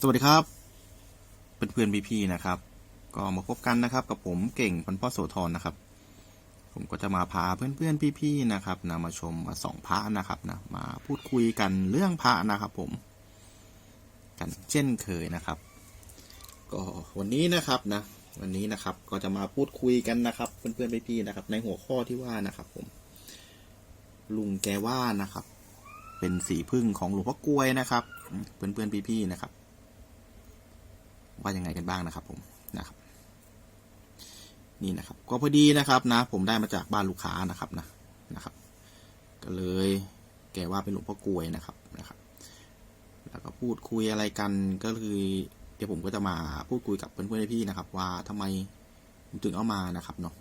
สวัสดีครับ เพื่อนๆพี่ๆนะครับ ก็มาพบกันนะครับ กับผมเก่งพันพ่อโสธรนะครับ ผมก็จะมาพาเพื่อนๆพี่ๆนะครับนะมาชมมาส่องพระนะครับนะมาพูดคุยกันเรื่องพระนะครับ ผม กันเช่นเคยนะครับ ก็วันนี้นะครับนะ วันนี้นะครับก็จะมาพูดคุยกันนะครับ เพื่อนๆพี่ๆนะครับ ในหัวข้อที่ว่านะครับ ผม ลุงแกว่านะครับ เป็นสีพึ่งของหลวงพ่อกลวยนะครับ เพื่อนๆพี่ๆนะครับ ว่ายังไงกันบ้างนะครับผมนะครับ นี่นะครับ ก็พอดีนะครับนะ ผมได้มาจากบ้านลูกค้านะครับนะนะครับ ก็เลยแกว่าเป็นหลวงพ่อกลวยนะครับนะครับ แล้วก็พูดคุยอะไรกันก็คือเดี๋ยวผมก็จะมาพูดคุยกับเพื่อนๆพี่ๆนะครับ ว่าทำไมถึงเอามานะครับเนาะ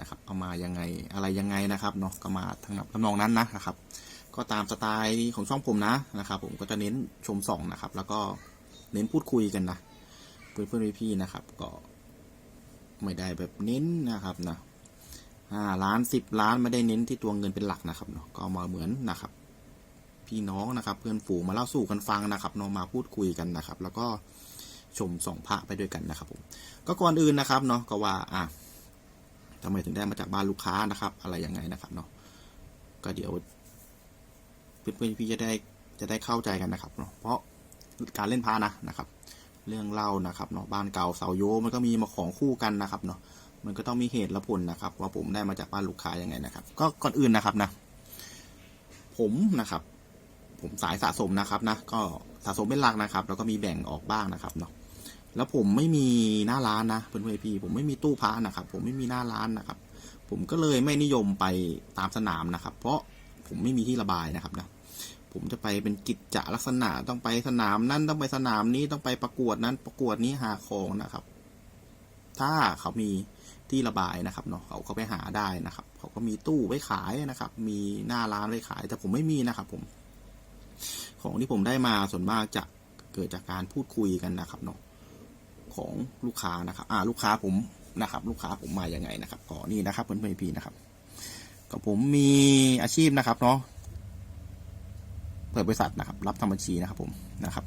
นะครับเอามายังไงอะไรยังไงนะครับเนาะก็มาทางทำนองนั้นนะนะครับ ก็ตามสไตล์ของช่องผมนะนะครับ ผมก็จะเน้นชมส่องนะครับ แล้วก็ เน้นพูดคุยกันนะเพื่อนเพื่อนพี่ๆนะครับ ก็ไม่ได้แบบเน้นนะครับนะห้าล้านสิบล้านไม่ได้เน้นที่ตัวเงินเป็นหลักนะครับเนาะก็มาเหมือนนะครับ พี่น้องนะครับ เพื่อนฝูงมาเล่าสู่กันฟังนะครับเนาะมาพูดคุยกันนะครับ แล้วก็ชมส่องพระไปด้วยกันนะครับผมก็ก่อนอื่นนะครับเนาะก็ว่าอะทำไมถึงได้มาจากบ้านลูกค้านะครับ อะไรยังไงนะครับเนาะก็เดี๋ยวเพื่อนๆพี่จะได้จะได้เข้าใจกันนะครับเนาะเพราะ การเล่นพระนะนะครับ เรื่องเล่านะครับเนาะบ้านเก่าเสาโยมันก็มีมาของคู่กันนะครับเนาะมันก็ต้องมีเหตุและผลนะครับ ว่าผมได้มาจากบ้านลูกค้ายังไงนะครับ ก็ก่อนอื่นนะครับนะ ผมนะครับ ผมสายสะสมนะครับนะก็สะสมเป็นหลักนะครับ แล้วก็มีแบ่งออกบ้างนะครับเนาะแล้วผมไม่มีหน้าร้านนะเพื่อนๆพี่ผมไม่มีตู้พระนะครับ ผมไม่มีหน้าร้านนะครับ ผมก็เลยไม่นิยมไปตามสนามนะครับ เพราะผมไม่มีที่ระบายนะครับนะ ผมจะไปเป็นกิจจะลักษณะต้องไปสนามนั้นต้องไปสนามนี้ต้องไปประกวดนั้นประกวดนี้หาของนะครับ ถ้าเขามีที่ระบายนะครับเนาะเขาก็ไปหาได้นะครับ เขาก็มีตู้ไว้ขายนะครับ มีหน้าร้านไว้ขาย แต่ผมไม่มีนะครับ ผม ของที่ผมได้มาส่วนมากจะเกิดจากการพูดคุยกันนะครับเนาะของลูกค้านะครับ อ่า ลูกค้าผมนะครับ ลูกค้าผมมาอย่างไงนะครับก็นี่นะครับเพื่อนๆพี่นะครับก็ผมมีอาชีพนะครับเนาะ เปิดบริษัทนะครับ รับทำบัญชีนะครับผมนะครับ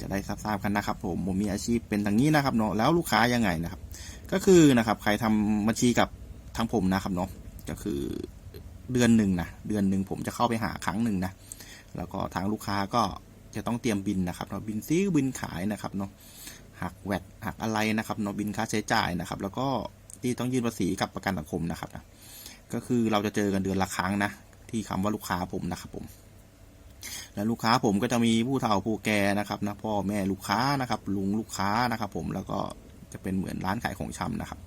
จะได้ทราบกันนะครับ ผมผมมีอาชีพเป็นอย่างนี้นะครับเนาะแล้วลูกค้ายังไงนะครับ ก็คือนะครับ ใครทำบัญชีกับทางผมนะครับเนาะก็คือเดือนหนึ่งนะเดือนหนึ่งผมจะเข้าไปหาครั้งหนึ่งนะแล้วก็ทางลูกค้าก็จะต้องเตรียมบินนะครับเนาะบินซื้อบินขายนะครับเนาะหักแวดหักอะไรนะครับเนาะบินค่าใช้จ่ายนะครับ แล้วก็ที่ต้องยื่นภาษีกับประกันสังคมนะครับนะก็คือเราจะเจอกันเดือนละครั้งนะที่คำว่าลูกค้าผมนะครับผม แล้วลูกค้าผมก็จะมีผู้เฒ่าผู้แก่นะครับนะพ่อแม่ลูกค้านะครับ ลุงลูกค้านะครับ ผมแล้วก็จะเป็นเหมือนร้านขายของชำนะครับ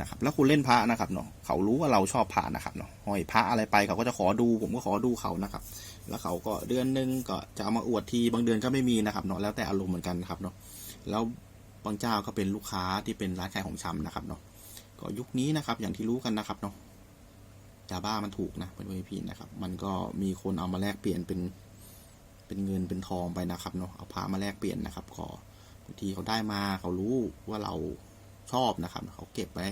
นะครับ แล้วคุณเล่นพระนะครับเนาะเขารู้ว่าเราชอบพระนะครับเนาะห้อยพระอะไรไปเขาก็จะขอดู ผมก็ขอดูเขานะครับ แล้วเขาก็เดือนหนึงก็จะเอามาอวดทีบางเดือนก็ไม่มีนะครับเนาะแล้วแต่อารมณ์เหมือนกันนะครับเนาะแล้วบางเจ้าก็เป็นลูกค้าที่เป็นร้านขายของชำนะครับเนาะก็ยุคนี้นะครับ อย่างที่รู้กันนะครับเนาะยาบ้ามันถูกนะเป็นเวพีนะครับ มันก็มีคนเอามาแลกเปลี่ยนเป็น เป็นเงินเป็นทองไปนะครับเนาะเอาพามาแลกเปลี่ยนนะครับก็บางทีเขาได้มาเขารู้ว่าเราชอบนะครับเขาเก็บไว้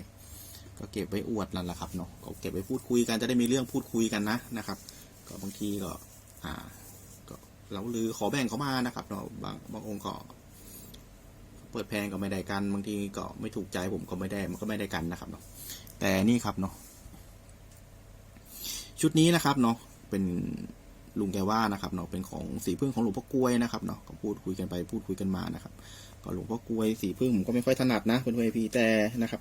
ก็เก็บไว้อวดนั่นแหละครับเนาะเขาเก็บไว้พูดคุยกันจะได้มีเรื่องพูดคุยกันนะนะครับ ก็บางทีก็อ่าก็เราลือขอแบ่งเขามานะครับเนาะบางบางองค์ก็เปิดแพงก็ไม่ได้กันบางทีก็ไม่ถูกใจผมก็ไม่ได้มันก็ไม่ได้กันนะครับเนาะแต่นี่ครับเนาะชุดนี้นะครับเนาะเป็น ลุงแกว่านะครับเนาะเป็นของสีพึ่งของหลวงพ่อกล้วยนะครับเนาะก็พูดคุยกันไปพูดคุยกันมานะครับ ก็หลวงพ่อกล้วยสีพึ่งผมก็ไม่ค่อยถนัดนะเป็นเวพีแต่นะครับ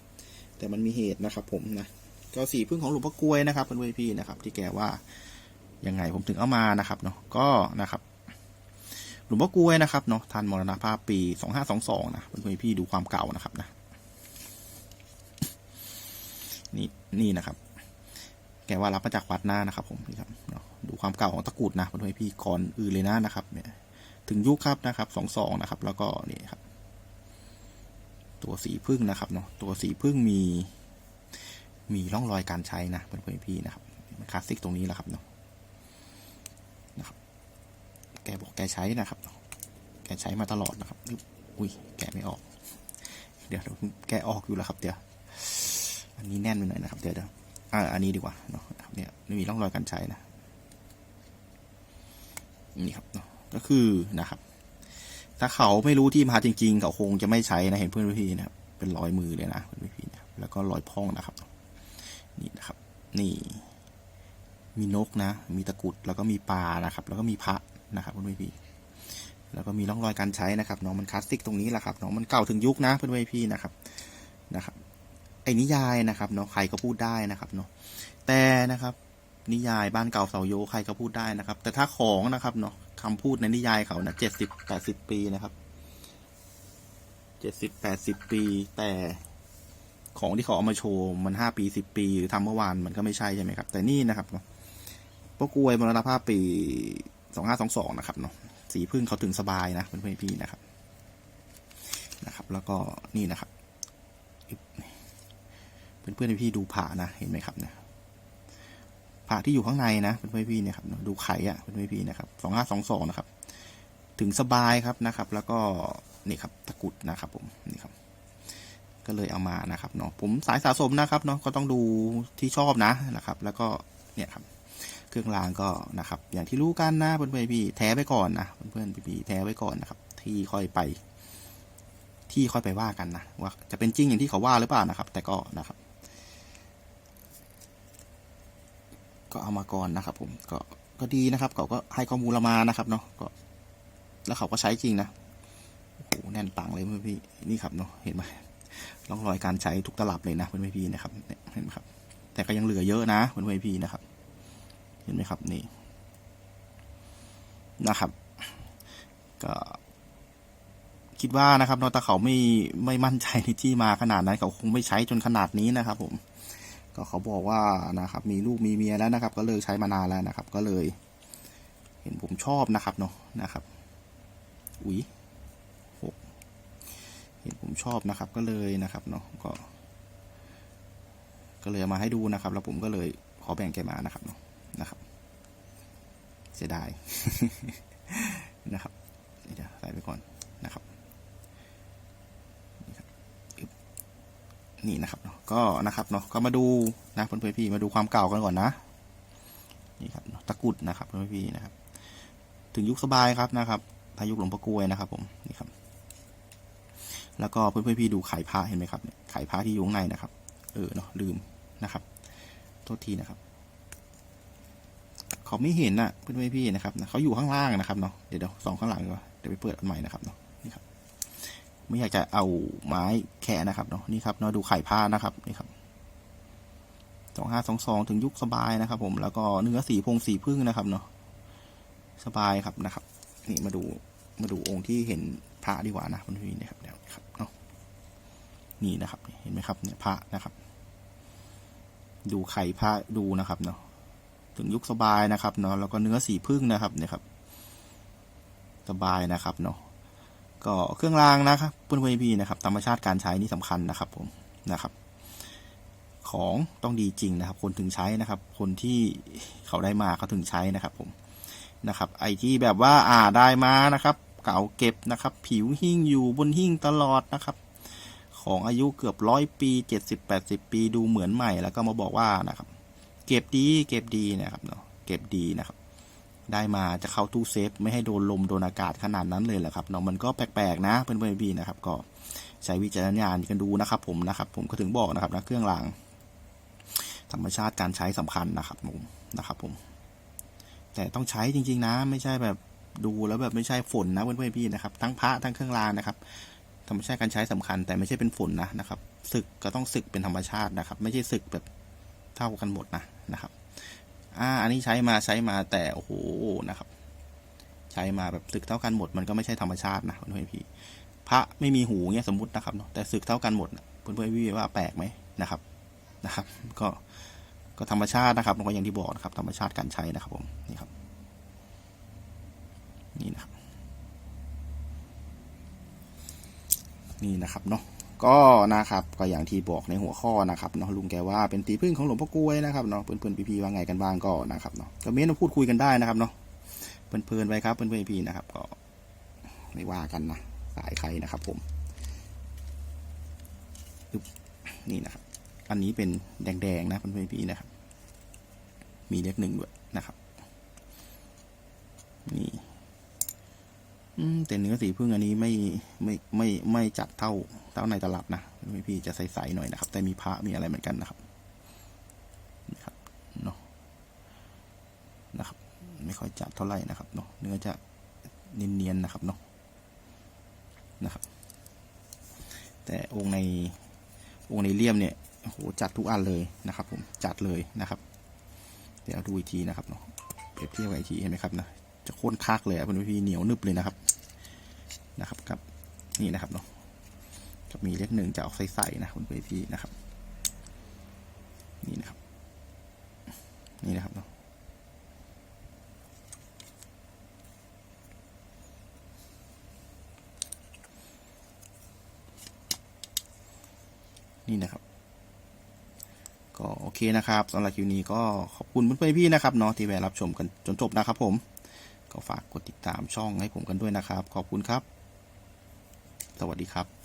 แต่มันมีเหตุนะครับ ผมนะก็สีพึ่งของหลวงพ่อกล้วยนะครับเป็นเวพีนะครับ ที่แกว่ายังไงผมถึงเอามานะครับเนาะก็นะครับหลวงพ่อกล้วยนะครับเนาะท่านมรณภาพปีสองห้าสองสองนะเป็นเวพีดูความเก่านะครับนะนี่นี่นะครับ แกว่ารับมาจากวัดหน้านะครับ ผมนี่ครับเนาะดูความเก่าของตะกรุดนะเป็นเวพีก่อนอื่นเลยนะนะครับ เนี่ย ถึงยุคครับนะครับสองสองนะครับ แล้วก็นี่ครับ ตัวสีพึ่งนะครับเนาะตัวสีพึ่งมี มีร่องรอยการใช้นะเพื่อนๆพี่นะครับมันคลาสสิกตรงนี้แหละครับเนาะนะครับ แกบอกแกใช้นะครับ แกใช้มาตลอดนะครับอุ้ยแกไม่ออก เดี๋ยวแกออกอยู่แล้วครับ เดี๋ยวอันนี้แน่นไปหน่อยนะครับ เดี๋ยวเดี๋ยว อ่าอันนี้ดีกว่าเนาะเนี่ยไม่มีร่องรอยการใช้นะนี่ครับเนาะก็คือนะครับ ถ้าเขาไม่รู้ที่มาจริง ๆ เขาคงจะไม่ใช้นะเห็นเพื่อนพี่นะครับเป็นรอยมือเลยนะเพื่อนพี่นะแล้วก็รอยพ่องนะครับ นี่นะครับ นี่ มีนกนะ มีตะกุดแล้วก็มีปลานะครับ แล้วก็มีพระนะครับเพื่อนพี่แล้วก็มีร่องรอยการใช้นะครับน้องมันคลาสสิกตรงนี้แหละครับน้องมันเก่าถึงยุคนะเพื่อนพี่นะครับนะครับ นิยายนะครับเนาะใครก็พูดได้นะครับเนาะแต่นะครับ นิยายบ้านเก่าเสาโยใครก็พูดได้นะครับ แต่ถ้าของนะครับเนาะคำพูดในนิยายเขานะเจ็ดสิบแปดสิบปีนะครับเจ็ดสิบแปดสิบปี แต่ของที่เขาเอามาโชว์มันห้าปีสิบปี หรือทำเมื่อวานมันก็ไม่ใช่ใช่ไหมครับ แต่นี่นะครับเนาะพวกกวยมรณภาพปีสองห้าสองสองนะครับเนาะสีพึ่งเขาถึงสบายนะเพื่อนๆพี่นะครับนะครับ แล้วก็นี่นะครับ เพื่อนๆพี่ดูผ่านะเห็นไหมครับเนี่ยผ่าที่อยู่ข้างในนะเพื่อนๆพี่เนี่ยครับดูไข่อะเพื่อนๆพี่นะครับสองห้าสองสองนะครับ ถึงสบายครับนะครับ แล้วก็นี่ครับตะกุดนะครับผมนี่ครับ ก็เลยเอามานะครับเนาะผมสายสะสมนะครับเนาะก็ต้องดูที่ชอบนะนะครับ แล้วก็เนี่ยครับเครื่องรางก็นะครับ อย่างที่รู้กันนะเพื่อนๆพี่แท้ไว้ก่อนนะเพื่อนๆพี่แท้ไว้ก่อนนะครับ ที่ค่อยไป ที่ค่อยไปว่ากันนะว่าจะเป็นจริงอย่างที่เขาว่าหรือเปล่านะครับ แต่ก็นะครับ ก็เอามาก่อนนะครับ ผมก็ก็ดีนะครับเขาก็ให้ข้อมูลเรามานะครับเนาะก็ แล้วเขาก็ใช้จริงนะโอ้โหแน่นปังเลยเพื่อนพี่นี่ครับเนาะเห็นไหมร่องรอยการใช้ทุกตลับเลยนะเพื่อนพี่นะครับเนี่ยเห็นไหมครับ แต่ก็ยังเหลือเยอะนะเพื่อนพี่นะครับ เห็นไหมครับนี่นะครับ ก็คิดว่านะครับเนาะแต่เขาไม่ไม่มั่นใจในที่มาขนาดนั้นเขาคงไม่ใช้จนขนาดนี้นะครับ ผม ก็เขาบอกว่านะครับมีลูกมีเมียแล้วนะครับ ก็เลิกใช้มานานแล้วนะครับ ก็เลย เห็นผมชอบนะครับเนาะนะครับอุ๊ยหกเห็นผมชอบนะครับ ก็เลยนะครับเนาะก็ ก็เลยมาให้ดูนะครับ แล้วผมก็เลยขอแบ่งแกมานะครับเนาะนะครับเสียดายนะครับเดี๋ยวใส่ไปก่อนนะครับนี่นะครับ ก็นะครับเนาะก็มาดูนะเพื่อนๆพี่มาดูความเก่ากันก่อนนะนี่ครับตะกุดนะครับเพื่อนๆพี่นะครับ ถึงยุคสบายครับนะครับทายุคหลวงพ่อกลวยนะครับ ผมนี่ครับ แล้วก็เพื่อนๆพี่ดูไข่พระเห็นไหมครับไข่พระที่อยู่ข้างในนะครับ เออเนาะลืมนะครับโทษทีนะครับเขาไม่เห็นน่ะเพื่อนๆพี่นะครับเขาอยู่ข้างล่างนะครับเนาะเดี๋ยวเดี๋ยวสองข้างหลังดีกว่าเดี๋ยวไปเปิดอันใหม่นะครับเนาะ ไม่อยากจะเอาไม้แค่นะครับเนาะนี่ครับเนาะดูไข่ผ้านะครับนี่ครับสองห้าสองสองถึงยุคสบายนะครับ ผมแล้วก็เนื้อสีพงสีพึ่งนะครับเนาะสบายครับนะครับ นี่มาดูมาดูองค์ที่เห็นพระดีกว่านะคุณพี่นี่ยครับเดี๋ยวครับเนาะนี่นะครับเห็นไหมครับเนี่ยพระนะครับ ดูไข่พระดูนะครับเนาะถึงยุคสบายนะครับเนาะแล้วก็เนื้อสีพึ่งนะครับเนี่ยครับ สบายนะครับเนาะ ก็เครื่องรางนะครับเพื่อนๆพี่นะครับธรรมชาติการใช้นี่สำคัญนะครับผมนะครับ ของต้องดีจริงนะครับ คนถึงใช้นะครับ คนที่เขาได้มาเขาถึงใช้นะครับผมนะครับ ไอที่แบบว่าอ่าได้มานะครับ เก่าเก็บนะครับ ผิวหิ้งอยู่บนหิ้งตลอดนะครับ ของอายุเกือบร้อยปีเจ็ดสิบแปดสิบปีดูเหมือนใหม่แล้วก็มาบอกว่านะครับ เก็บดีเก็บดีนะครับเนาะเก็บดีนะครับ ได้มาจะเข้าตู้เซฟไม่ให้โดนลมโดนอากาศขนาดนั้นเลยแหละครับเนาะมันก็แปลกๆนะเพื่อนๆพี่นะครับ ก็ใช้วิจารณญาณกันดูนะครับ ผมนะครับ ผมก็ถึงบอกนะครับนะเครื่องราง ธรรมชาติการใช้สำคัญนะครับผมนะครับ ผม แต่ต้องใช้จริง ๆ นะ ไม่ใช่แบบดูแล้วแบบไม่ใช่ฝนนะเพื่อนๆพี่นะครับ ทั้งพระทั้งเครื่องรางนะครับธรรมชาติการใช้สำคัญ แต่ไม่ใช่เป็นฝนนะนะครับศึกก็ต้องศึกเป็นธรรมชาตินะครับ ไม่ใช่ศึกแบบเท่ากันหมดนะนะครับ อ่า อันนี้ใช้มาใช้มาแต่โอ้โหนะครับ ใช้มาแบบศึกเท่ากันหมด มันก็ไม่ใช่ธรรมชาตินะเพื่อนพี่พระไม่มีหูเงี้ยสมมตินะครับเนาะแต่ศึกเท่ากันหมดนเพื่อนพี่ว่าแปลกไหมนะครับนะครับ ก็ก็ธรรมชาตินะครับก็อย่างที่บอกนะครับ ธรรมชาติการใช้นะครับ ผมนี่ครับ นี่นะครับนี่นะครับเนาะ ก็นะครับก็อย่างที่บอกในหัวข้อนะครับเนาะลุงแกว่าเป็นตีพึ่งของหลวงพ่อกล้วยนะครับเนาะเพื่อนๆพี่ๆว่าไงกันบ้างก็นะครับเนาะก็เม้นมาพูดคุยกันได้นะครับเนาะเพลินๆไปครับเพื่อนๆพี่นะครับ ก็ไม่ว่ากันนะสายใครนะครับ ผมนี่นะครับ อันนี้เป็นแดงๆนะเพื่อนๆพี่นะครับ มีเลขหนึ่งด้วยนะครับ นี่ แต่เนื้อสีพึ่งอันนี้ไม่ไม่ไม่ไม่จัดเท่าเท่าในตลับนะพี่พี่จะใสๆหน่อยนะครับ แต่มีพระมีอะไรเหมือนกันนะครับนี่ครับเนาะนะครับ ไม่ค่อยจัดเท่าไหร่นะครับเนาะเนื้อจะเนียนๆนะครับเนาะนะครับ แต่องค์ในองค์ในเลี่ยมเนี่ยโหจัดทุกอันเลยนะครับ ผมจัดเลยนะครับ เดี๋ยวดูอีกทีนะครับเนาะเปรียบเทียบกับอีกทีเห็นไหมครับนะจะโค่นคักเลยอะเพื่อนพี่เหนียวนึบเลยนะครับ นะครับกับนี่นะครับเนาะกับมีเลขหนึ่งจะออกใสๆนะเพื่อนพี่นะครับ นี่นะครับ นี่นะครับเนาะนี่นะครับ ก็โอเคนะครับสำหรับคลิปนี้ก็ขอบคุณเพื่อนๆพี่นะครับเนาะที่แวะรับชมกันจนจบนะครับผม ก็ฝากกดติดตามช่องให้ผมกันด้วยนะครับ ขอบคุณครับ สวัสดีครับ